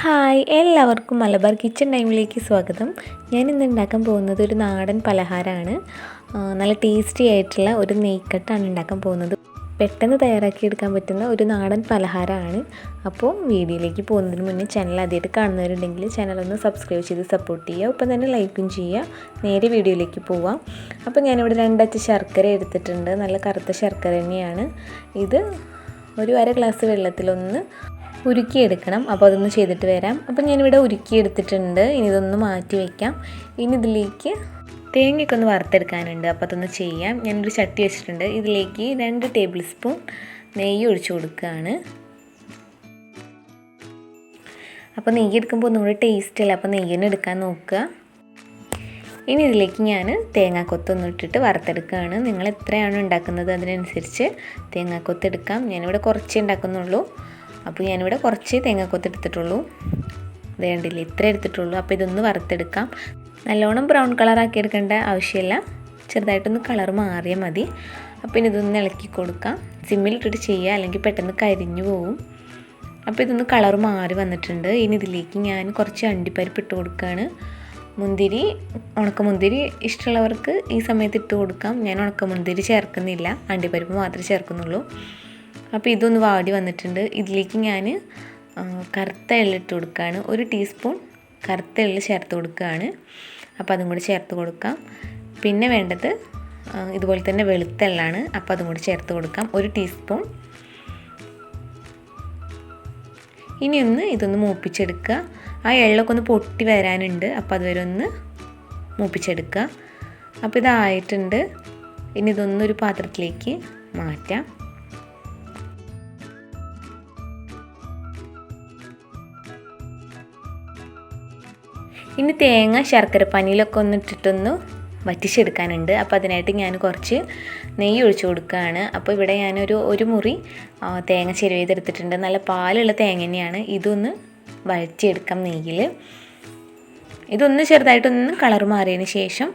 Hi എല്ലാവർക്കും Malabar kitchen ടൈമിലേക്ക് സ്വാഗതം. ഞാൻ ഇന്ന് ഉണ്ടാക്കാൻ പോകുന്നത് ഒരു നാടൻ പലഹാരമാണ്. നല്ല ടേസ്റ്റി ആയിട്ടുള്ള ഒരു നെയ്ക്കട്ടാണ് ഉണ്ടാക്കാൻ പോകുന്നത്. പെട്ടെന്ന് തയ്യാറാക്കിയെടുക്കാൻ പറ്റുന്ന ഒരു നാടൻ പലഹാരമാണ്. അപ്പോൾ വീഡിയോയിലേക്ക് പോകുന്നതിന് മുന്നേ ചാനൽ ആദ്യമായിട്ട് കാണുന്നവരുണ്ടെങ്കിൽ ചാനൽ ഒന്ന് സബ്സ്ക്രൈബ് ചെയ്ത് സപ്പോർട്ട് ചെയ്യുക. ഒപ്പം തന്നെ ലൈക്കും ചെയ്യുക. നേരെ വീഡിയോയിലേക്ക് പോവാം. അപ്പോൾ ഞാനിവിടെ രണ്ടച്ച് ശർക്കര എടുത്തിട്ടുണ്ട്. നല്ല കറുത്ത ശർക്കര തന്നെയാണ്. ഇത് ഒരു അര ഗ്ലാസ് വെള്ളത്തിലൊന്ന് ഉരുക്കിയെടുക്കണം. അപ്പോൾ അതൊന്ന് ചെയ്തിട്ട് വരാം. അപ്പോൾ ഞാനിവിടെ ഉരുക്കിയെടുത്തിട്ടുണ്ട്. ഇനി ഇതൊന്ന് മാറ്റി വയ്ക്കാം ഇനി ഇതിലേക്ക് തേങ്ങയൊക്കെ ഒന്ന് വറുത്തെടുക്കാനുണ്ട്. അപ്പോൾ അതൊന്ന് ചെയ്യാം. ഞാനൊരു ചട്ടി വെച്ചിട്ടുണ്ട്. ഇതിലേക്ക് രണ്ട് ടേബിൾ സ്പൂൺ നെയ്യ് ഒഴിച്ചു കൊടുക്കുകയാണ്. അപ്പോൾ നെയ്യ് എടുക്കുമ്പോൾ ഒന്നും കൂടി ടേസ്റ്റ് അല്ല? അപ്പോൾ നെയ്യ് തന്നെ എടുക്കാൻ നോക്കുക. ഇനി ഇതിലേക്ക് ഞാൻ തേങ്ങാക്കൊത്തൊന്നും ഇട്ടിട്ട് വറുത്തെടുക്കുകയാണ്. നിങ്ങൾ എത്രയാണ് ഉണ്ടാക്കുന്നത് അതിനനുസരിച്ച് തേങ്ങാക്കൊത്ത് എടുക്കാം. ഞാനിവിടെ കുറച്ചേ ഉണ്ടാക്കുന്നുള്ളൂ. അപ്പോൾ ഞാനിവിടെ കുറച്ച് തേങ്ങാക്കൊത്ത് എടുത്തിട്ടുള്ളൂ. വേണ്ടില്ല ഇത്ര എടുത്തിട്ടുള്ളൂ. അപ്പോൾ ഇതൊന്ന് വറുത്തെടുക്കാം. നല്ലോണം ബ്രൗൺ കളർ ആക്കി എടുക്കേണ്ട ആവശ്യമില്ല. ചെറുതായിട്ടൊന്ന് കളർ മാറിയാൽ മതി. അപ്പോൾ ഇനി ഇതൊന്ന് ഇളക്കി കൊടുക്കാം. സിമ്മിലിട്ടിട്ട് ചെയ്യുക അല്ലെങ്കിൽ പെട്ടെന്ന് കരിഞ്ഞു പോവും. അപ്പോൾ ഇതൊന്ന് കളർ മാറി വന്നിട്ടുണ്ട്. ഇനി ഇതിലേക്ക് ഞാൻ കുറച്ച് അണ്ടിപ്പരിപ്പ് ഇട്ട് കൊടുക്കുകയാണ്. മുന്തിരി ഉണക്കമുന്തിരി ഇഷ്ടമുള്ളവർക്ക് ഈ സമയത്ത് ഇട്ട് കൊടുക്കാം. ഞാൻ ഉണക്കമുന്തിരി ചേർക്കുന്നില്ല. അണ്ടിപ്പരിപ്പ് മാത്രമേ ചേർക്കുന്നുള്ളൂ. അപ്പോൾ ഇതൊന്ന് വാടി വന്നിട്ടുണ്ട്. ഇതിലേക്ക് ഞാൻ കറുത്ത എള്ളിട്ട് കൊടുക്കുകയാണ്. ഒരു ടീസ്പൂൺ കറുത്ത എള്ള് ചേർത്ത് കൊടുക്കുകയാണ്. അപ്പോൾ അതും കൂടി ചേർത്ത് കൊടുക്കാം. പിന്നെ വേണ്ടത് ഇതുപോലെ തന്നെ വെളുത്ത എള്ളാണ്. അപ്പോൾ അതും കൂടി ചേർത്ത് കൊടുക്കാം. ഒരു ടീസ്പൂൺ. ഇനി ഒന്ന് ഇതൊന്ന് മൂപ്പിച്ചെടുക്കുക. ആ എള്ളൊക്കെ ഒന്ന് പൊട്ടി വരാനുണ്ട്. അപ്പോൾ അതുവരെ ഒന്ന് മൂപ്പിച്ചെടുക്കുക. അപ്പോൾ ഇതായിട്ടുണ്ട്. ഇനി ഇതൊന്നൊരു പാത്രത്തിലേക്ക് മാറ്റാം. ഇനി തേങ്ങ ശർക്കരപ്പാനിയിലൊക്കെ ഒന്ന് ഇട്ടിട്ടൊന്ന് വറ്റിച്ചെടുക്കാനുണ്ട്. അപ്പോൾ അതിനായിട്ട് ഞാൻ കുറച്ച് നെയ്യ് ഒഴിച്ചു കൊടുക്കുകയാണ്. അപ്പോൾ ഇവിടെ ഞാനൊരു ഒരു മുറി തേങ്ങ ചെരുവ് ചെയ്തെടുത്തിട്ടുണ്ട് നല്ല പാലുള്ള തേങ്ങ തന്നെയാണ്. ഇതൊന്ന് വഴറ്റിയെടുക്കാം നെയ്യിൽ ഇതൊന്ന് ചെറുതായിട്ടൊന്ന് കളർ മാറിയതിന് ശേഷം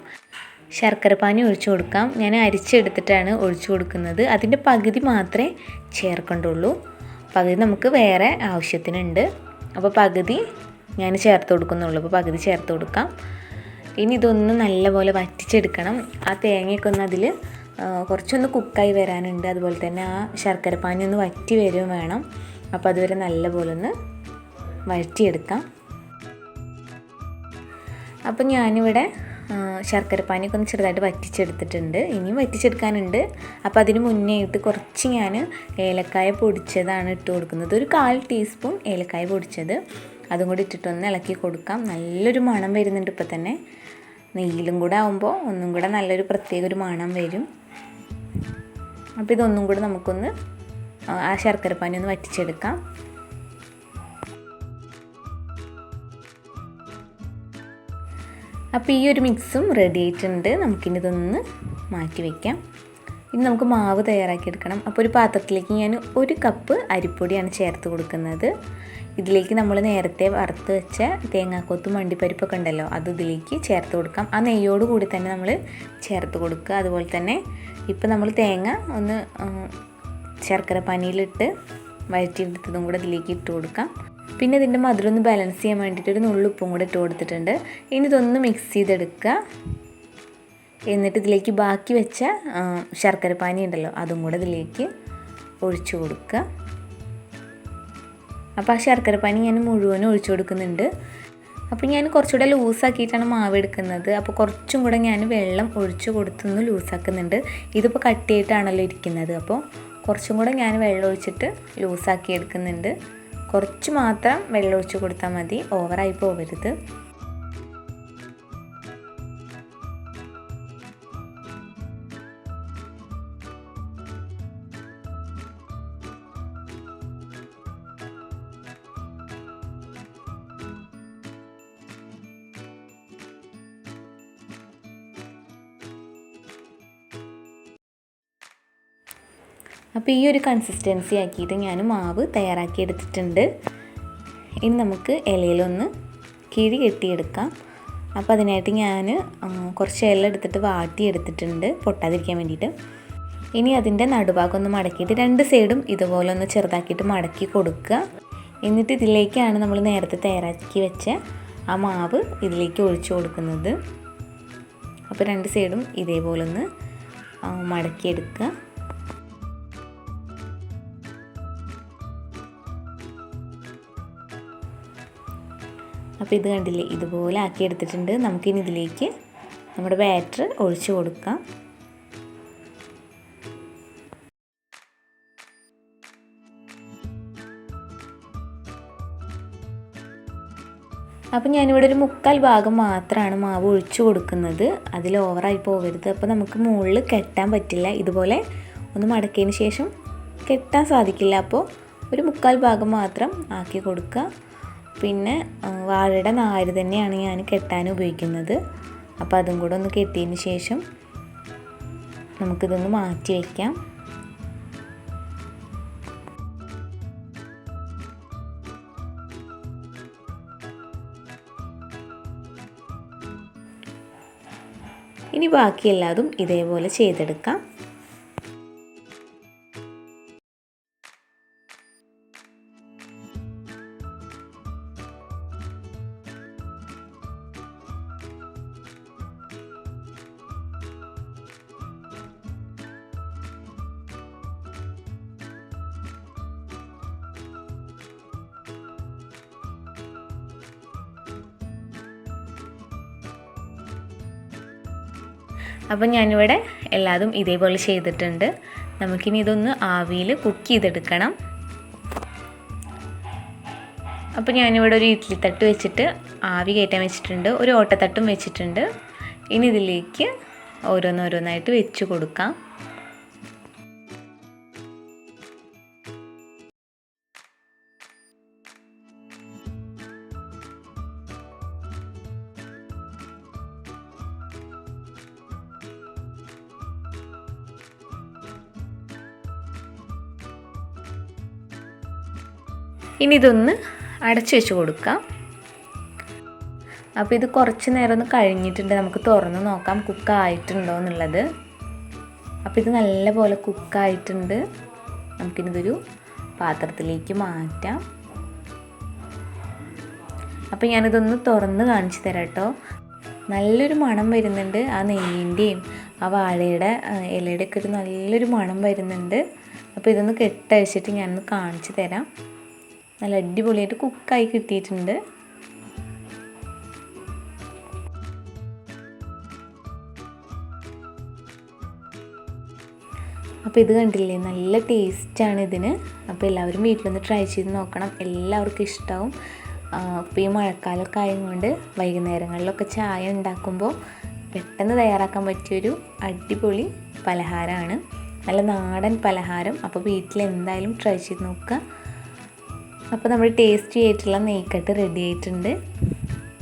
ശർക്കര പാനി ഒഴിച്ചു കൊടുക്കാം. ഞാൻ അരിച്ചെടുത്തിട്ടാണ് ഒഴിച്ചു കൊടുക്കുന്നത്. അതിന്റെ പകുതി മാത്രമേ ചേർക്കണ്ടുള്ളൂ. പകുതി നമുക്ക് വേറെ ആവശ്യത്തിനുണ്ട്. അപ്പോൾ പകുതി ഞാൻ ചേർത്ത് കൊടുക്കുന്നുള്ളൂ. അപ്പോൾ പകുതി ചേർത്ത് കൊടുക്കാം. ഇനി ഇതൊന്ന് നല്ലപോലെ വറ്റിച്ചെടുക്കണം. ആ തേങ്ങയൊക്കെ ഒന്ന് അതിൽ കുറച്ചൊന്ന് കുക്കായി വരാനുണ്ട്. അതുപോലെ തന്നെ ആ ശർക്കര പാനി ഒന്ന് വറ്റി വരും വേണം. അപ്പോൾ അതുവരെ നല്ലപോലെ ഒന്ന് വഴറ്റിയെടുക്കാം. അപ്പം ഞാനിവിടെ ശർക്കര ശർക്കരപ്പാനിയൊക്കെ ഒന്ന് ചെറുതായിട്ട് വറ്റിച്ചെടുത്തിട്ടുണ്ട്. ഇനിയും വറ്റിച്ചെടുക്കാനുണ്ട്. അപ്പോൾ അതിന് മുന്നേ ആയിട്ട് കുറച്ച് ഞാൻ ഏലക്കായ പൊടിച്ചതാണ് ഇട്ട് കൊടുക്കുന്നത്. ഒരു കാൽ ടീസ്പൂൺ ഏലക്കായ പൊടിച്ചത്. അതും കൂടി ഇട്ടിട്ടൊന്ന് ഇളക്കി കൊടുക്കാം. നല്ലൊരു മണം വരുന്നുണ്ട് ഇപ്പോൾ തന്നെ. നെയ്യിലും കൂടെ ആകുമ്പോൾ ഒന്നും കൂടെ നല്ലൊരു പ്രത്യേക ഒരു മണം വരും. അപ്പോൾ ഇതൊന്നും കൂടെ നമുക്കൊന്ന് ആ, ശർക്കര പാനി ഒന്ന് വറ്റിച്ചെടുക്കാം. അപ്പോൾ ഈ ഒരു മിക്സും റെഡി ആയിട്ടുണ്ട്. നമുക്കിനി ഇതൊന്ന് മാറ്റി വയ്ക്കാം ഇനി നമുക്ക് മാവ് തയ്യാറാക്കിയെടുക്കണം അപ്പോൾ ഒരു പാത്രത്തിലേക്ക് ഞാൻ ഒരു കപ്പ് അരിപ്പൊടിയാണ് ചേർത്ത് കൊടുക്കുന്നത്. ഇതിലേക്ക് നമ്മൾ നേരത്തെ വറുത്ത് വെച്ച തേങ്ങാക്കൊത്തും മണ്ടിപ്പരിപ്പൊക്കെ ഉണ്ടല്ലോ അത് ഇതിലേക്ക് ചേർത്ത് കൊടുക്കാം. ആ നെയ്യോട് കൂടി തന്നെ നമ്മൾ ചേർത്ത് കൊടുക്കുക. അതുപോലെ തന്നെ ഇപ്പം നമ്മൾ തേങ്ങ ഒന്ന് ശർക്കര പനിയിലിട്ട് വഴറ്റിയെടുത്തതും കൂടെ ഇതിലേക്ക് ഇട്ട് കൊടുക്കാം. പിന്നെ ഇതിന്റെ മധുരം ഒന്ന് ബാലൻസ് ചെയ്യാൻ വേണ്ടിയിട്ട് ഒരു നുള്ളുപ്പും കൂടെ ഇട്ട് കൊടുത്തിട്ടുണ്ട്. ഇനി ഇതൊന്ന് മിക്സ് ചെയ്തെടുക്കുക. എന്നിട്ട് ഇതിലേക്ക് ബാക്കി വെച്ച ശർക്കര പാനി ഉണ്ടല്ലോ അതും കൂടെ ഇതിലേക്ക് ഒഴിച്ചു കൊടുക്കുക. അപ്പോൾ ആ ശർക്കര പാനി ഞാൻ മുഴുവനും ഒഴിച്ചു കൊടുക്കുന്നുണ്ട്. അപ്പോൾ ഞാൻ കുറച്ചുകൂടെ ലൂസാക്കിയിട്ടാണ് മാവ് എടുക്കുന്നത്. അപ്പോൾ കുറച്ചും കൂടെ ഞാൻ വെള്ളം ഒഴിച്ചു കൊടുത്തൊന്ന് ലൂസാക്കുന്നുണ്ട്. ഇതിപ്പോൾ കട്ടിയായിട്ടാണല്ലോ ഇരിക്കുന്നത്. അപ്പോൾ കുറച്ചും കൂടെ ഞാൻ വെള്ളം ഒഴിച്ചിട്ട് ലൂസാക്കി എടുക്കുന്നുണ്ട്. കുറച്ച് മാത്രം വെള്ളം ഒഴിച്ച് കൊടുത്താൽ മതി. ഓവറായി പോകരുത് അപ്പോൾ ഈ ഒരു കൺസിസ്റ്റൻസി ആക്കിയിട്ട് ഞാൻ മാവ് തയ്യാറാക്കി എടുത്തിട്ടുണ്ട് ഇനി നമുക്ക് ഇലയിലൊന്ന് കിഴി കെട്ടിയെടുക്കാം. അപ്പോൾ അതിനായിട്ട് ഞാൻ കുറച്ച് ഇല എടുത്തിട്ട് വാട്ടിയെടുത്തിട്ടുണ്ട് പൊട്ടാതിരിക്കാൻ വേണ്ടിയിട്ട്. ഇനി അതിന്റെ നടുഭാഗം ഒന്ന് മടക്കിയിട്ട് രണ്ട് സൈഡും ഇതുപോലെ ഒന്ന് ചെറുതാക്കിയിട്ട് മടക്കി കൊടുക്കുക. എന്നിട്ട് ഇതിലേക്കാണ് നമ്മൾ നേരത്തെ തയ്യാറാക്കി വെച്ച ആ മാവ് ഇതിലേക്ക് ഒഴിച്ചു കൊടുക്കുന്നത്. അപ്പോൾ രണ്ട് സൈഡും ഇതേപോലെ ഒന്ന് മടക്കിയെടുക്കുക. അപ്പോൾ ഇത് കണ്ടില്ലേ? ഇതുപോലെ ആക്കി എടുത്തിട്ടുണ്ട്. നമുക്കിനി ഇതിലേക്ക് നമ്മുടെ ബാറ്റർ ഒഴിച്ചു കൊടുക്കാം. അപ്പോൾ ഞാനിവിടെ ഒരു മുക്കാൽ ഭാഗം മാത്രമാണ് മാവ് ഒഴിച്ചു കൊടുക്കുന്നത്. അതിൽ ഓവറായി പോകരുത്. അപ്പോൾ നമുക്ക് മുകളിൽ കെട്ടാൻ പറ്റില്ല. ഇതുപോലെ ഒന്ന് മടക്കിയതിന് ശേഷം കെട്ടാൻ സാധിക്കില്ല. അപ്പോൾ ഒരു മുക്കാൽ ഭാഗം മാത്രം ആക്കി കൊടുക്കുക. പിന്നെ വാഴയുടെ നാര് തന്നെയാണ് ഞാൻ കെട്ടാൻ ഉപയോഗിക്കുന്നത്. അപ്പോൾ അതും കൂടെ ഒന്ന് കെട്ടിയതിന് ശേഷം നമുക്കിതൊന്ന് മാറ്റി വയ്ക്കാം ഇനി ബാക്കി എല്ലാതും ഇതേപോലെ ചെയ്തെടുക്കാം. അപ്പം ഞാനിവിടെ എല്ലാതും ഇതേപോലെ ചെയ്തിട്ടുണ്ട്. നമുക്കിനി ഇതൊന്ന് ആവിയിൽ കുക്ക് ചെയ്തെടുക്കണം. അപ്പോൾ ഞാനിവിടെ ഒരു ഇഡ്ഡലി തട്ട് വെച്ചിട്ട് ആവി കയറ്റാൻ വെച്ചിട്ടുണ്ട്. ഒരു ഓട്ടത്തട്ടും വെച്ചിട്ടുണ്ട്. ഇനി ഇതിലേക്ക് ഓരോന്നോരോന്നായിട്ട് വെച്ച് കൊടുക്കാം. ഇനി ഇതൊന്ന് അടച്ചു വെച്ച് കൊടുക്കാം. അപ്പോൾ ഇത് കുറച്ച് നേരം ഒന്ന് കഴിഞ്ഞിട്ടുണ്ട്. നമുക്ക് തുറന്ന് നോക്കാം കുക്കായിട്ടുണ്ടോ എന്നുള്ളത്. അപ്പോൾ ഇത് നല്ലപോലെ കുക്കായിട്ടുണ്ട് നമുക്കിനിതൊരു പാത്രത്തിലേക്ക് മാറ്റാം. അപ്പോൾ ഞാനിതൊന്ന് തുറന്ന് കാണിച്ചു തരാം കേട്ടോ. നല്ലൊരു മണം വരുന്നുണ്ട് ആ നെയ്യിന്റെയും ആ വാഴയുടെ ഇലയുടെ ഒക്കെ ഒരു നല്ലൊരു മണം വരുന്നുണ്ട്. അപ്പോൾ ഇതൊന്ന് കെട്ടഴിച്ചിട്ട് ഞാനൊന്ന് കാണിച്ചു തരാം. നല്ല അടിപൊളിയായിട്ട് കുക്കായി കിട്ടിയിട്ടുണ്ട്. അപ്പോൾ ഇത് കണ്ടില്ലേ? നല്ല ടേസ്റ്റാണ് ഇതിന്. അപ്പോൾ എല്ലാവരും വീട്ടിലൊന്ന് ട്രൈ ചെയ്ത് നോക്കണം. എല്ലാവർക്കും ഇഷ്ടമാവും അപ്പോൾ ഈ മഴക്കാലമൊക്കെ ആയതുകൊണ്ട് വൈകുന്നേരങ്ങളിലൊക്കെ ചായ ഉണ്ടാക്കുമ്പോൾ പെട്ടെന്ന് തയ്യാറാക്കാൻ പറ്റിയൊരു അടിപൊളി പലഹാരമാണ്. നല്ല നാടൻ പലഹാരം. അപ്പോൾ വീട്ടിൽ എന്തായാലും ട്രൈ ചെയ്ത് നോക്കുക. അപ്പോൾ നമ്മൾ ടേസ്റ്റി ആയിട്ടുള്ള നെയ്ക്കട്ട് റെഡി ആയിട്ടുണ്ട്.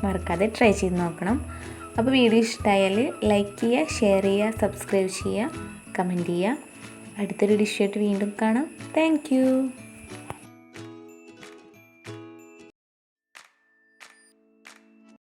മറക്കാതെ ട്രൈ ചെയ്ത് നോക്കണം. അപ്പോൾ വീഡിയോ ഇഷ്ടമായാൽ ലൈക്ക് ചെയ്യുക ഷെയർ ചെയ്യുക സബ്സ്ക്രൈബ് ചെയ്യുക കമന്റ് ചെയ്യുക. അടുത്തൊരു ഡിഷായിട്ട് വീണ്ടും കാണാം. താങ്ക്